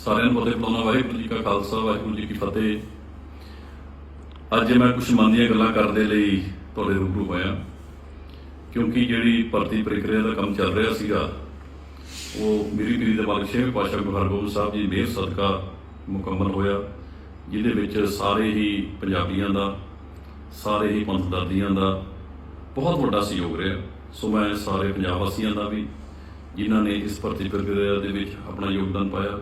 ਸਾਰਿਆਂ ਨੂੰ ਫਤਿਹ ਬੁਲਾਉਣਾ, ਵਾਹਿਗੁਰੂ ਜੀ ਕਾ ਖਾਲਸਾ, ਵਾਹਿਗੁਰੂ ਜੀ ਕੀ ਫਤਿਹ। ਅੱਜ ਮੈਂ ਕੁਝ ਮਨ ਦੀਆਂ ਗੱਲਾਂ ਕਰਨ ਦੇ ਲਈ ਤੁਹਾਡੇ ਰੂਬਰੂ ਹੋਇਆ, ਕਿਉਂਕਿ ਜਿਹੜੀ ਭਰਤੀ ਪ੍ਰਕਿਰਿਆ ਦਾ ਕੰਮ ਚੱਲ ਰਿਹਾ ਸੀਗਾ, ਉਹ ਮੇਰੀ ਪੀਰੀ ਦੇ ਮਾਲਕ ਛੇਵੇਂ ਪਾਤਸ਼ਾਹ ਗੁਰੂ ਹਰਗੋਬਿੰਦ ਸਾਹਿਬ ਜੀ ਮੇਰ ਸਦਕਾ ਮੁਕੰਮਲ ਹੋਇਆ, ਜਿਹਦੇ ਵਿੱਚ ਸਾਰੇ ਹੀ ਪੰਜਾਬੀਆਂ ਦਾ, ਸਾਰੇ ਹੀ ਪੰਥ ਦਰਦੀਆਂ ਦਾ ਬਹੁਤ ਵੱਡਾ ਸਹਿਯੋਗ ਰਿਹਾ। ਸੋ ਮੈਂ ਸਾਰੇ ਪੰਜਾਬ ਵਾਸੀਆਂ ਦਾ ਵੀ, ਜਿਨ੍ਹਾਂ ਨੇ ਇਸ ਭਰਤੀ ਪ੍ਰਕਿਰਿਆ ਦੇ ਵਿੱਚ ਆਪਣਾ ਯੋਗਦਾਨ ਪਾਇਆ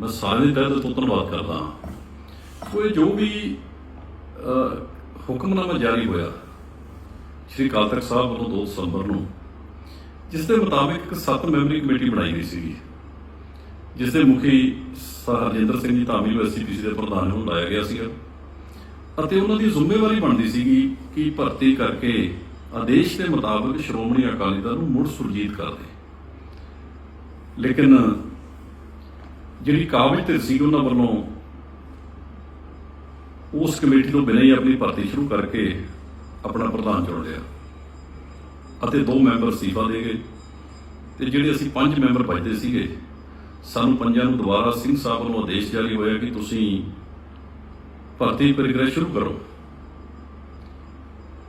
ਮੈਂ ਸਾਰੇ ਦਾ ਦਿਲ ਤੋਂ ਧੰਨਵਾਦ ਕਰਦਾ ਹਾਂ। ਕੋਈ ਜੋ ਵੀ ਹੁਕਮਨਾਮਾ ਜਾਰੀ ਹੋਇਆ ਸ਼੍ਰੀ ਅਕਾਲ ਤਖਤ ਸਾਹਿਬ ਵੱਲੋਂ 2 ਦਸੰਬਰ ਨੂੰ, ਜਿਸ ਦੇ ਮੁਤਾਬਿਕ ਇੱਕ ਸੱਤ ਮੈਂਬਰੀ ਕਮੇਟੀ ਬਣਾਈ ਗਈ ਸੀਗੀ, ਜਿਸ ਦੇ ਮੁਖੀ ਸਰ ਹਰਜਿੰਦਰ ਸਿੰਘ ਜੀ ਧਾਮੀ ਨੂੰ ਐਸਸੀਪੀਸੀ ਦੇ ਪ੍ਰਧਾਨ ਨੂੰ ਲਾਇਆ ਗਿਆ ਸੀਗਾ। ਅਤੇ ਉਹਨਾਂ ਦੀ ਜ਼ਿੰਮੇਵਾਰੀ ਬਣਦੀ ਸੀਗੀ ਕਿ ਭਰਤੀ ਕਰਕੇ ਆਦੇਸ਼ ਦੇ ਮੁਤਾਬਕ ਸ਼੍ਰੋਮਣੀ ਅਕਾਲੀ ਦਲ ਨੂੰ ਮੁੜ ਸੁਰਜੀਤ ਕਰ ਦੇ। ਲੇਕਿਨ ਜਿਹੜੀ ਕਾਬਜ ਧਿਰ ਸੀ ਉਹਨਾਂ ਵੱਲੋਂ ਉਸ ਕਮੇਟੀ ਤੋਂ ਬਿਨਾਂ ਹੀ ਆਪਣੀ ਭਰਤੀ ਸ਼ੁਰੂ ਕਰਕੇ ਆਪਣਾ ਪ੍ਰਧਾਨ ਚੁਣ ਲਿਆ। ਅਤੇ ਦੋ ਮੈਂਬਰ ਅਸਤੀਫਾ ਦੇ ਗਏ। ਤੇ ਜਿਹੜੇ ਅਸੀਂ ਪੰਜ ਮੈਂਬਰ ਬਚਦੇ ਸੀਗੇ, ਸਾਨੂੰ ਪੰਜਾਂ ਨੂੰ ਦੁਬਾਰਾ ਸਿੰਘ ਸਾਹਿਬ ਵੱਲੋਂ ਆਦੇਸ਼ ਜਾਰੀ ਹੋਇਆ ਕਿ ਤੁਸੀਂ ਭਰਤੀ ਪ੍ਰਕਿਰਿਆ ਸ਼ੁਰੂ ਕਰੋ।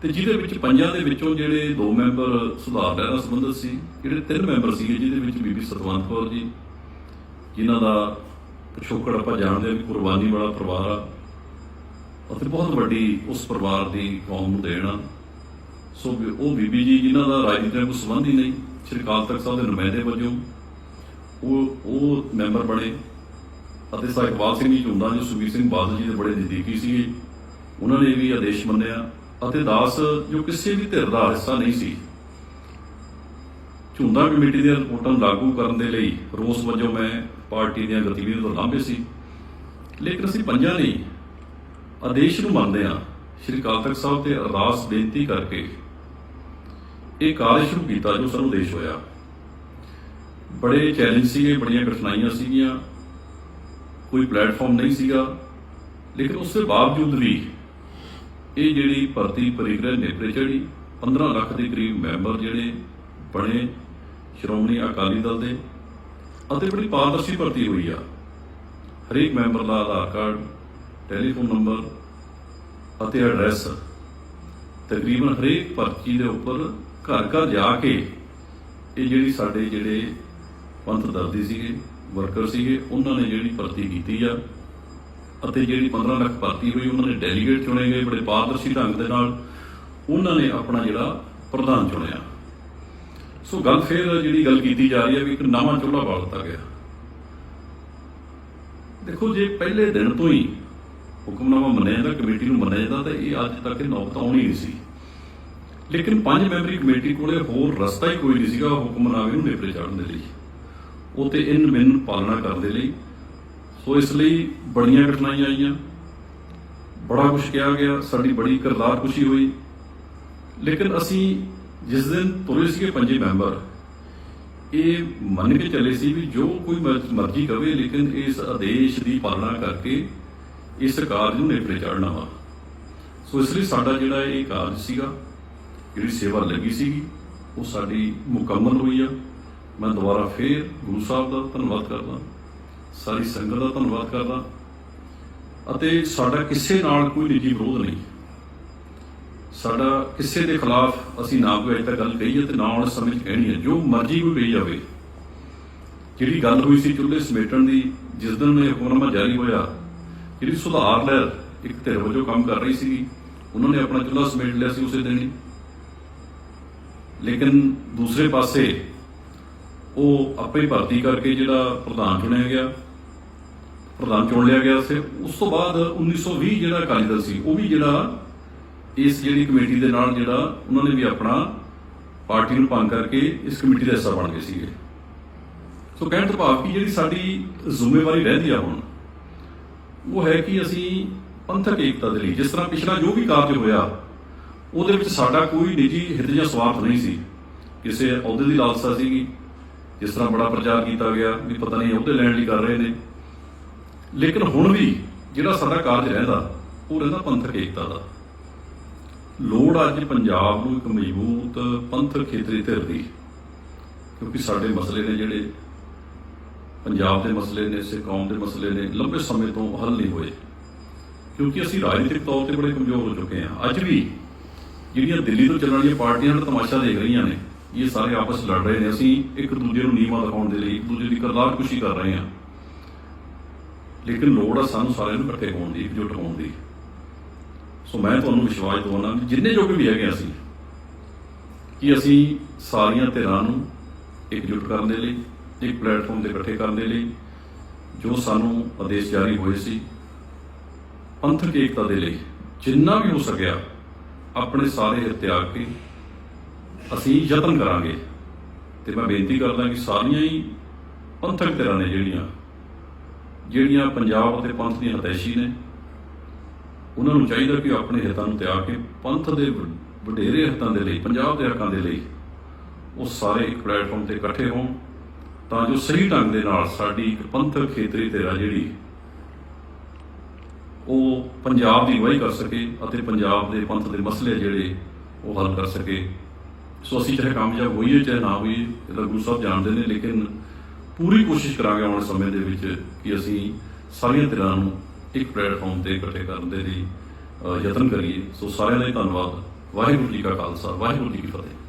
ਤੇ ਜਿਹਦੇ ਵਿੱਚ ਪੰਜਾਂ ਦੇ ਵਿੱਚੋਂ ਜਿਹੜੇ ਦੋ ਮੈਂਬਰ ਸੁਧਾਰ ਲੈਣ ਲਹਿਰਾ ਸੰਬੰਧਿਤ ਸੀ, ਜਿਹੜੇ ਤਿੰਨ ਮੈਂਬਰ ਸੀਗੇ, ਜਿਹਦੇ ਵਿੱਚ ਬੀਬੀ ਸਤਵੰਤ ਕੌਰ ਜੀ ਜਿਨ੍ਹਾਂ ਦਾ ਪਿਛੋਕੜ ਆਪਾਂ ਜਾਣਦੇ ਹਾਂ ਵੀ ਕੁਰਬਾਨੀ ਵਾਲਾ ਪਰਿਵਾਰ ਆ। ਅਤੇ ਬਹੁਤ ਵੱਡੀ ਉਸ ਪਰਿਵਾਰ ਦੀ ਕੌਮ ਨੂੰ ਦੇਣ ਆ। ਸੋ ਉਹ ਬੀਬੀ ਜੀ ਜਿਨ੍ਹਾਂ ਦਾ ਰਾਜਨੀਤੀ ਨਾਲ ਕੋਈ ਸੰਬੰਧ ਹੀ ਨਹੀਂ, ਸ਼੍ਰੀ ਅਕਾਲ ਤਖਤ ਸਾਹਿਬ ਦੇ ਨੁਮਾਇੰਦੇ ਵਜੋਂ ਉਹ ਉਹ ਮੈਂਬਰ ਬਣੇ। ਅਤੇ ਸਰ ਸਿੰਘ ਜੀ ਝੁੰਦਾ ਜੋ ਸੁਖਬੀਰ ਸਿੰਘ ਬਾਦਲ ਜੀ ਦੇ ਬੜੇ ਨਜ਼ਦੀਕੀ ਸੀ ਉਹਨਾਂ ਨੇ ਵੀ ਆਦੇਸ਼ ਮੰਨਿਆ। ਅਤੇ ਦਾਸ ਜੋ ਕਿਸੇ ਵੀ ਧਿਰ ਦਾ ਹਿੱਸਾ ਨਹੀਂ ਸੀ ਝੁੰਦਾ ਕਮੇਟੀ ਦੀਆਂ ਰਿਪੋਰਟਾਂ ਨੂੰ ਲਾਗੂ ਕਰਨ ਦੇ ਲਈ ਰੋਸ ਵਜੋਂ ਮੈਂ ਪਾਰਟੀ ਦੀਆਂ ਗਤੀਵਿਧੀਆਂ ਤੋਂ ਲਾਂਭੇ ਸੀ। ਲੇਕਿਨ ਅਸੀਂ ਪੰਜਾਂ ਨੇ ਆਦੇਸ਼ ਨੂੰ ਮੰਨਦੇ ਹਾਂ, ਸ਼੍ਰੀ ਅਕਾਲ ਤਖਤ ਸਾਹਿਬ ਤੇ ਅਰਦਾਸ ਬੇਨਤੀ ਕਰਕੇ ਇਹ ਕਾਰਜ ਸ਼ੁਰੂ ਕੀਤਾ ਜੋ ਸਾਨੂੰ ਦੇਸ਼ ਹੋਇਆ। ਬੜੇ ਚੈਲੰਜ ਸੀਗੇ, ਬੜੀਆਂ ਕਠਿਨਾਈਆਂ ਸੀਗੀਆਂ, ਕੋਈ ਪਲੇਟਫਾਰਮ ਨਹੀਂ ਸੀਗਾ। ਲੇਕਿਨ ਉਸ ਦੇ ਬਾਵਜੂਦ ਵੀ ਇਹ ਜਿਹੜੀ ਭਰਤੀ ਪ੍ਰਕਿਰਿਆ ਨੇਪਰੇ ਚੜੀ 15 ਲੱਖ ਦੇ ਕਰੀਬ ਮੈਂਬਰ ਜਿਹੜੇ ਬਣੇ ਸ਼੍ਰੋਮਣੀ ਅਕਾਲੀ ਦਲ ਦੇ ਅਤੇ ਬੜੀ ਪਾਰਦਰਸ਼ੀ ਭਰਤੀ ਹੋਈ ਆ। ਹਰੇਕ ਮੈਂਬਰ ਦਾ ਆਧਾਰ ਕਾਰਡ, ਟੈਲੀਫੋਨ ਨੰਬਰ ਅਤੇ ਐਡਰੈਸ, ਤਕਰੀਬਨ ਹਰੇਕ ਪਰਚੀ ਦੇ ਉੱਪਰ ਘਰ ਘਰ ਜਾ ਕੇ ਇਹ ਜਿਹੜੀ ਸਾਡੇ ਜਿਹੜੇ ਪੰਥ ਦਰਦੀ ਸੀਗੇ, ਵਰਕਰ ਸੀਗੇ, ਉਹਨਾਂ ਨੇ ਜਿਹੜੀ ਭਰਤੀ ਕੀਤੀ ਆ ਅਤੇ ਜਿਹੜੀ 15 ਲੱਖ ਭਰਤੀ ਹੋਈ, ਉਹਨਾਂ ਦੇ ਡੈਲੀਗੇਟ ਚੁਣੇ ਗਏ ਬੜੇ ਪਾਰਦਰਸ਼ੀ ਢੰਗ ਦੇ ਨਾਲ। ਉਹਨਾਂ ਨੇ ਆਪਣਾ ਜਿਹੜਾ ਪ੍ਰਧਾਨ ਚੁਣਿਆ। ਸੋ ਗੱਲ ਫੇਰ ਜਿਹੜੀ ਗੱਲ ਕੀਤੀ ਜਾ ਰਹੀ ਹੈ ਵੀ ਇੱਕ ਨਵਾਂ ਚੁੱਲ੍ਹਾ ਬਾਲ ਦਿੱਤਾ ਗਿਆ। ਦੇਖੋ, ਜੇ ਪਹਿਲੇ ਦਿਨ ਤੋਂ ਹੀ ਹੁਕਮਨਾਮਾ ਮੰਨਿਆ ਜਾਂਦਾ, ਕਮੇਟੀ ਨੂੰ ਮੰਨਿਆ ਜਾਂਦਾ, ਤਾਂ ਇਹ ਅੱਜ ਤੱਕ ਇਹ ਨੌਬਤ ਆਉਣੀ ਨਹੀਂ ਸੀ। ਲੇਕਿਨ ਪੰਜ ਮੈਂਬਰੀ ਕਮੇਟੀ ਕੋਲੇ ਹੋਰ ਰਸਤਾ ਹੀ ਕੋਈ ਨਹੀਂ ਸੀਗਾ ਹੁਕਮਨਾਮੇ ਨੂੰ ਨੇਪਰੇ ਚਾੜਨ ਦੇ ਲਈ। ਉਹ ਤੇ ਇਨ ਮਿਨ ਪਾਲਣਾ ਕਰਨ ਦੇ ਲਈ। ਸੋ ਇਸ ਲਈ ਬੜੀਆਂ ਕਠਿਨਾਈਆਂ ਆਈਆਂ। ਬੜਾ ਕੁਝ ਕਿਹਾ ਗਿਆ, ਸਾਡੀ ਬੜੀ ਕਰਦਾਰ ਖੁਸ਼ੀ ਹੋਈ। ਲੇਕਿਨ ਅਸੀਂ ਜਿਸ ਦਿਨ ਤੁਰੇ ਸੀਗੇ ਪੰਜੇ ਮੈਂਬਰ, ਇਹ ਮੰਨ ਕੇ ਚੱਲੇ ਸੀ ਵੀ ਜੋ ਕੋਈ ਮਰ- ਮਰਜ਼ੀ ਕਵੇ, ਲੇਕਿਨ ਇਸ ਆਦੇਸ਼ ਦੀ ਪਾਲਣਾ ਕਰਕੇ ਇਸ ਕਾਰਜ ਨੂੰ ਨੇਪਰੇ ਚੜ੍ਹਨਾ ਵਾ। ਸੋ ਇਸ ਲਈ ਸਾਡਾ ਜਿਹੜਾ ਇਹ ਕਾਰਜ ਸੀਗਾ, ਜਿਹੜੀ ਸੇਵਾ ਲੱਗੀ ਸੀਗੀ, ਉਹ ਸਾਡੀ ਮੁਕੰਮਲ ਹੋਈ ਆ। ਮੈਂ ਦੁਬਾਰਾ ਫੇਰ ਗੁਰੂ ਸਾਹਿਬ ਦਾ ਧੰਨਵਾਦ ਕਰਦਾ, ਸਾਰੀ ਸੰਗਤ ਦਾ ਧੰਨਵਾਦ ਕਰਦਾ, ਅਤੇ ਸਾਡਾ ਕਿਸੇ ਨਾਲ ਕੋਈ ਨਿੱਜੀ ਵਿਰੋਧ ਨਹੀਂ। ਸਾਡਾ ਕਿਸੇ ਦੇ ਖਿਲਾਫ ਅਸੀਂ ਨਾ ਕੋਈ ਅਜੇ ਤੱਕ ਗੱਲ ਕਹੀ ਹੈ ਤੇ ਨਾ ਆਉਣ ਸਮੇਂ 'ਚ ਕਹਿਣੀ ਹੈ। ਜੋ ਮਰਜ਼ੀ ਕੋਈ ਕਹੀ ਜਾਵੇ। ਜਿਹੜੀ ਗੱਲ ਹੋਈ ਸੀ ਚੁੱਲ੍ਹੇ ਸਮੇਟਣ ਦੀ, ਜਿਸ ਦਿਨ ਇਹ ਹੁਕਮਨਾਮਾ ਜਾਰੀ ਹੋਇਆ, ਜਿਹੜੀ ਸੁਧਾਰ ਲਹਿਰ ਇੱਕ ਧਿਰ ਵਜੋਂ ਕੰਮ ਕਰ ਰਹੀ ਸੀ ਉਹਨਾਂ ਨੇ ਆਪਣਾ ਚੁੱਲ੍ਹਾ ਸਮੇਟ ਲਿਆ ਸੀ ਉਸੇ ਦਿਨ ਹੀ। ਲੇਕਿਨ ਦੂਸਰੇ ਪਾਸੇ ਉਹ ਆਪੇ ਭਰਤੀ ਕਰਕੇ ਜਿਹੜਾ ਪ੍ਰਧਾਨ ਚੁਣਿਆ ਗਿਆ, ਪ੍ਰਧਾਨ ਚੁਣ ਲਿਆ ਗਿਆ ਸੀ। ਉਸ ਤੋਂ ਬਾਅਦ 1920 ਜਿਹੜਾ ਅਕਾਲੀ ਦਲ ਸੀ, ਉਹ ਵੀ ਜਿਹੜਾ ਇਸ ਜਿਹੜੀ ਕਮੇਟੀ ਦੇ ਨਾਲ ਜਿਹੜਾ ਉਹਨਾਂ ਨੇ ਵੀ ਆਪਣਾ ਪਾਰਟੀ ਨੂੰ ਭੰਗ ਕਰਕੇ ਇਸ ਕਮੇਟੀ ਦਾ ਹਿੱਸਾ ਬਣ ਗਏ ਸੀਗੇ। ਸੋ ਕਹਿਣ ਤੋਂ ਭਾਵ ਕਿ ਜਿਹੜੀ ਸਾਡੀ ਜ਼ਿੰਮੇਵਾਰੀ ਰਹਿੰਦੀ ਆ ਹੁਣ, ਉਹ ਹੈ ਕਿ ਅਸੀਂ ਪੰਥਕ ਏਕਤਾ ਦੇ ਲਈ, ਜਿਸ ਤਰ੍ਹਾਂ ਪਿਛਲਾ ਜੋ ਵੀ ਕਾਰਜ ਹੋਇਆ, ਉਹਦੇ ਵਿੱਚ ਸਾਡਾ ਕੋਈ ਨਿੱਜੀ ਹਿੱਤ ਜਾਂ ਸਵਾਰਥ ਨਹੀਂ ਸੀ। ਕਿਸੇ ਅਹੁਦੇ ਦੀ ਲਾਲਸਾ ਸੀਗੀ, ਜਿਸ ਤਰ੍ਹਾਂ ਬੜਾ ਪ੍ਰਚਾਰ ਕੀਤਾ ਗਿਆ ਵੀ ਪਤਾ ਨਹੀਂ ਅਹੁਦੇ ਲੈਣ ਲਈ ਕਰ ਰਹੇ ਨੇ। ਲੇਕਿਨ ਹੁਣ ਵੀ ਜਿਹੜਾ ਸਾਡਾ ਕਾਰਜ ਰਹਿੰਦਾ, ਉਹ ਰਹਿੰਦਾ ਪੰਥਕ ਏਕਤਾ ਦਾ। ਲੋੜ ਅੱਜ ਪੰਜਾਬ ਨੂੰ ਇੱਕ ਮਜ਼ਬੂਤ ਪੰਥਕ ਖੇਤਰੀ ਧਿਰ ਦੀ। ਕਿਉਂਕਿ ਸਾਡੇ ਮਸਲੇ ਨੇ ਜਿਹੜੇ ਪੰਜਾਬ ਦੇ ਮਸਲੇ ਨੇ, ਸਿੱਖ ਕੌਮ ਦੇ ਮਸਲੇ ਨੇ, ਲੰਬੇ ਸਮੇਂ ਤੋਂ ਹੱਲ ਨਹੀਂ ਹੋਏ। ਕਿਉਂਕਿ ਅਸੀਂ ਰਾਜਨੀਤਿਕ ਤੌਰ ਤੇ ਬੜੇ ਕਮਜ਼ੋਰ ਹੋ ਚੁੱਕੇ ਹਾਂ। ਅੱਜ ਵੀ ਜਿਹੜੀਆਂ ਦਿੱਲੀ ਤੋਂ ਚੱਲਣ ਵਾਲੀਆਂ ਪਾਰਟੀਆਂ ਦਾ ਤਮਾਸ਼ਾ ਦੇਖ ਰਹੀਆਂ ਨੇ, ਇਹ ਸਾਰੇ ਆਪਸ ਲੜ ਰਹੇ ਨੇ। ਅਸੀਂ ਇੱਕ ਦੂਜੇ ਨੂੰ ਨੀਵਾਂ ਦਿਖਾਉਣ ਦੇ ਲਈ, ਇੱਕ ਦੂਜੇ ਦੀ ਕਰਦਾਰ ਕੁਸ਼ੀ ਕਰ ਰਹੇ ਹਾਂ। ਲੇਕਿਨ ਲੋੜ ਆ ਸਾਨੂੰ ਸਾਰਿਆਂ ਨੂੰ ਇਕੱਠੇ ਹੋਣ ਦੀ, ਇਕਜੁੱਟ ਹੋਣ ਦੀ। ਸੋ ਮੈਂ ਤੁਹਾਨੂੰ ਵਿਸ਼ਵਾਸ ਦਿਵਾਉਣਾ ਕਿ ਜਿੰਨੇ ਜੋਗੇ ਵੀ ਹੈਗੇ ਅਸੀਂ, ਕਿ ਅਸੀਂ ਸਾਰੀਆਂ ਧਿਰਾਂ ਨੂੰ ਇਕਜੁੱਟ ਕਰਨ ਦੇ ਲਈ, ਇੱਕ ਪਲੇਟਫਾਰਮ ਤੇ ਇਕੱਠੇ ਕਰਨ ਦੇ ਲਈ, ਜੋ ਸਾਨੂੰ ਆਦੇਸ਼ ਜਾਰੀ ਹੋਏ ਸੀ, ਪੰਥਕ ਏਕਤਾ ਦੇ ਲਈ, ਜਿੰਨਾ ਵੀ ਹੋ ਸਕਿਆ, ਆਪਣੇ ਸਾਰੇ ਹਿੱਤ ਤਿਆਗ ਕੇ ਅਸੀਂ ਯਤਨ ਕਰਾਂਗੇ। ਤੇ ਮੈਂ ਬੇਨਤੀ ਕਰਦਾ ਕਿ ਸਾਰੀਆਂ ਹੀ ਪੰਥਕ ਧਿਰਾਂ ਨੇ ਜਿਹੜੀਆਂ ਜਿਹੜੀਆਂ ਪੰਜਾਬ ਅਤੇ ਪੰਥ ਦੀਆਂ ਹਤੈਸ਼ੀ ਨੇ ਉਹਨਾਂ ਨੂੰ ਚਾਹੀਦਾ ਕਿ ਉਹ ਆਪਣੇ ਹਿੱਤਾਂ ਨੂੰ ਤਿਆਗ ਕੇ ਪੰਥ ਦੇ ਵਡੇਰੇ ਹਿੱਤਾਂ ਦੇ ਲਈ, ਪੰਜਾਬ ਦੇ ਹੱਕਾਂ ਦੇ ਲਈ ਉਹ ਸਾਰੇ ਇੱਕ ਪਲੇਟਫਾਰਮ ਤੇ ਇਕੱਠੇ ਹੋਣ, ਤਾਂ ਜੋ ਸਹੀ ਢੰਗ ਦੇ ਨਾਲ ਸਾਡੀ ਇੱਕ ਪੰਥਕ ਖੇਤਰੀ ਧਿਰਾ ਜਿਹੜੀ ਉਹ ਪੰਜਾਬ ਦੀ ਅਗਵਾਈ ਕਰ ਸਕੇ ਅਤੇ ਪੰਜਾਬ ਦੇ ਪੰਥ ਦੇ ਮਸਲੇ ਜਿਹੜੇ ਉਹ ਹੱਲ ਕਰ ਸਕੇ। ਸੋ ਅਸੀਂ ਚਾਹੇ ਕਾਮਯਾਬ ਹੋਈਏ, ਚਾਹੇ ਨਾ ਹੋਈਏ ਇਹਦਾ ਗੁਰੂ ਸਾਹਿਬ ਜਾਣਦੇ ਨੇ, ਲੇਕਿਨ ਪੂਰੀ ਕੋਸ਼ਿਸ਼ ਕਰਾਂਗੇ ਆਉਣ ਵਾਲੇ ਸਮੇਂ ਦੇ ਵਿੱਚ ਕਿ ਅਸੀਂ ਸਾਰੀਆਂ ਧਿਰਾਂ ਨੂੰ ਇੱਕ ਪਲੇਟਫਾਰਮ ਤੇ ਇਕੱਠੇ ਕਰਨ ਦੇ ਲਈ ਯਤਨ ਕਰੀਏ। ਸੋ ਸਾਰਿਆਂ ਦਾ ਹੀ ਧੰਨਵਾਦ। ਵਾਹਿਗੁਰੂ ਜੀ ਕਾ ਖਾਲਸਾ, ਵਾਹਿਗੁਰੂ ਜੀ ਕੀ ਫਤਿਹ।